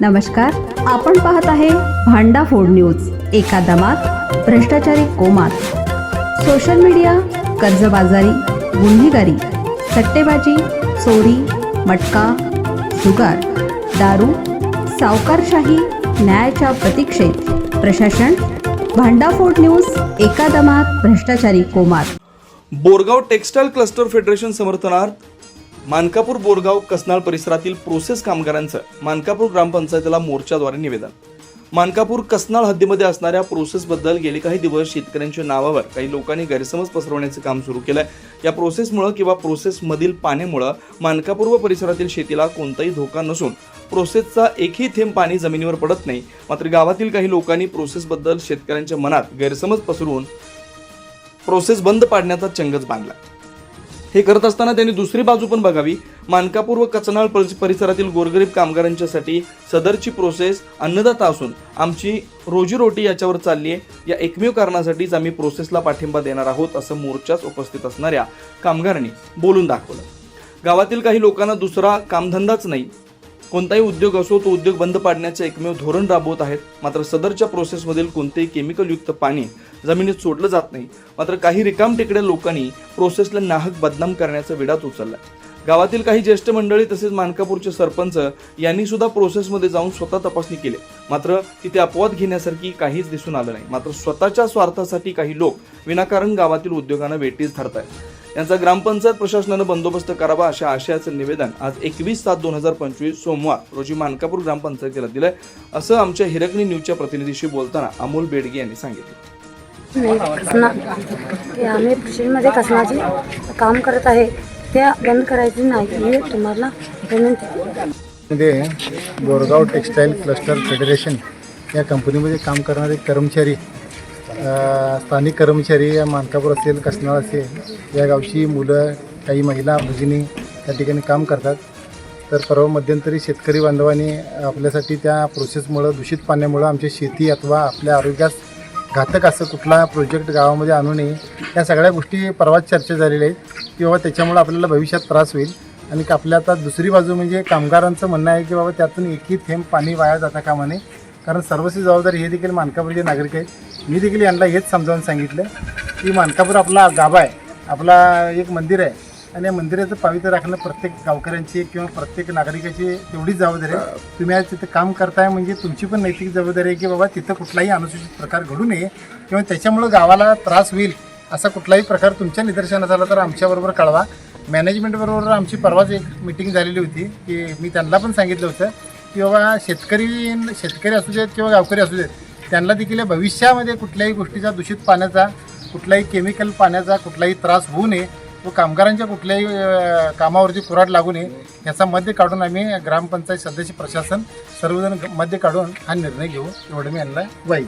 नमस्कार आपण पाहत आहे भांडा फोड न्यूज एका दमात भ्रष्टाचारी कोमात. सोशल मीडिया कर्जबाजारी गुन्हेगारी सट्टेबाजी चोरी मटका जुगार दारू सावकारशाही न्यायाच्या प्रतीक्षेत. प्रशासन भांडाफोड न्यूज एका दमात भ्रष्टाचारी कोमात. बोरगाव टेक्स्टाईल क्लस्टर फेडरेशन समर्थनार्थ मानकापूर बोरगाव कसनाळ परिसरातील प्रोसेस कामगारांचं मानकापूर ग्रामपंचायतीला मोर्चाद्वारे निवेदन. मानकापूर कसनाळ हद्दीमध्ये असणाऱ्या प्रोसेसबद्दल गेले काही दिवस शेतकऱ्यांच्या नावावर काही लोकांनी गैरसमज पसरवण्याचं काम सुरू केलंय. या प्रोसेसमुळं किंवा प्रोसेसमधील पाण्यामुळं मानकापूर व परिसरातील शेतीला कोणताही धोका नसून प्रोसेसचा एकही थेंब पाणी जमिनीवर पडत नाही. मात्र गावातील काही लोकांनी प्रोसेसबद्दल शेतकऱ्यांच्या मनात गैरसमज पसरवून प्रोसेस बंद पाडण्याचा चंगच बांधला. हे करत असताना त्यांनी दुसरी बाजू पण बघावी. मानकापूर व कचनाळ परिसरातील गोरगरीब कामगारांच्यासाठी सदरची प्रोसेस अन्नदाता असून आमची रोजीरोटी याच्यावर चालली आहे या एकमेव कारणासाठीच आम्ही प्रोसेसला पाठिंबा देणार आहोत असं मोर्चाच उपस्थित असणाऱ्या कामगारांनी बोलून दाखवलं. गावातील काही लोकांना दुसरा कामधंदाच नाही. कोणताही उद्योग असो तो उद्योग बंद पाडण्याचे एकमेव धोरण राबवत आहेत. मात्र सदरच्या प्रोसेसमधील कोणतेही केमिकलयुक्त पाणी जमिनीत सोडलं जात नाही. मात्र काही रिकाम टेकड्या लोकांनी प्रोसेसला नाहक बदनाम करण्याचा विडाच उचलला गावातील काही ज्येष्ठ मंडळी तसेच मानकापूरचे सरपंच यांनी सुद्धा प्रोसेसमध्ये जाऊन स्वतः तपासणी केली. मात्र तिथे अपवाद घेण्यासारखी काहीच दिसून आलं नाही. मात्र स्वतःच्या स्वार्थासाठी काही लोक विनाकारण गावातील उद्योगांना वेटीस धरतायत. यांचा ग्रामपंचायत प्रशासनानं बंदोबस्त करावा अशा आशयाचं निवेदन आज एकवीस सात दोन हजार पंचवीस सोमवार रोजी मानकापूर ग्रामपंचायतीला दिलंय असं आमच्या हिरकणी न्यूजच्या प्रतिनिधीशी बोलताना अमोल बेडगे यांनी सांगितलं. आम्ही कृषीमध्ये कसनाची काम करत आहे. त्या बंद करायची नाही. तुम्हाला विनंती बोरगाव टेक्स्टाईल क्लस्टर फेडरेशन या कंपनीमध्ये काम करणारे कर्मचारी स्थानिक कर्मचारी या मानकापूर असेल कसनाळ असेल या गावची मुलं काही महिला भगिनी त्या ठिकाणी काम करतात. तर परवा मध्यंतरी शेतकरी बांधवांनी आपल्यासाठी त्या प्रोसेसमुळं दूषित पाण्यामुळं आमची शेती अथवा आपल्या आरोग्यास घातक असं कुठला प्रोजेक्ट गावामध्ये आणू नये या सगळ्या गोष्टी परवाच चर्चा झालेल्या आहेत. की बाबा त्याच्यामुळं आपल्याला भविष्यात त्रास होईल. आणि आपल्या आता दुसरी बाजू म्हणजे कामगारांचं म्हणणं आहे की बाबा त्यातून एकही थेंब पाणी वाया जाता कामा नये. कारण सर्वस्वी जबाबदारी हे देखील मानकापूरचे नागरिक आहेत मी देखील यांना हेच समजावून सांगितलं की मानकापूर आपला गाभा आहे. आपला एक मंदिर आहे. आणि या मंदिराचं पावित्र्य राखणं प्रत्येक गावकऱ्यांची किंवा प्रत्येक नागरिकाची तेवढीच जबाबदारी आहे. तुम्ही आज तिथं काम करताय म्हणजे तुमची पण नैतिक जबाबदारी आहे की बाबा तिथं कुठलाही अनुसूचित प्रकार घडू नये किंवा त्याच्यामुळं गावाला त्रास होईल असा कुठलाही प्रकार तुमच्या निदर्शनास आला तर आमच्याबरोबर कळवा. मॅनेजमेंटबरोबर आमची परवाच एक मिटिंग झालेली होती की मी त्यांना पण सांगितलं होतं की बाबा शेतकरी शेतकरी असू देत किंवा गावकरी असू देत त्यांना देखील या भविष्यामध्ये कुठल्याही गोष्टीचा दूषित पाण्याचा कुठलाही केमिकल पाण्याचा कुठलाही त्रास होऊ नये. व कामगारांच्या कुठल्याही कामावरती कुराड लागू नये याचा मध्य काढून आम्ही ग्रामपंचायत सदस्य प्रशासन सर्वजण मध्य काढून हा निर्णय घेऊ एवढं मी यांना वाई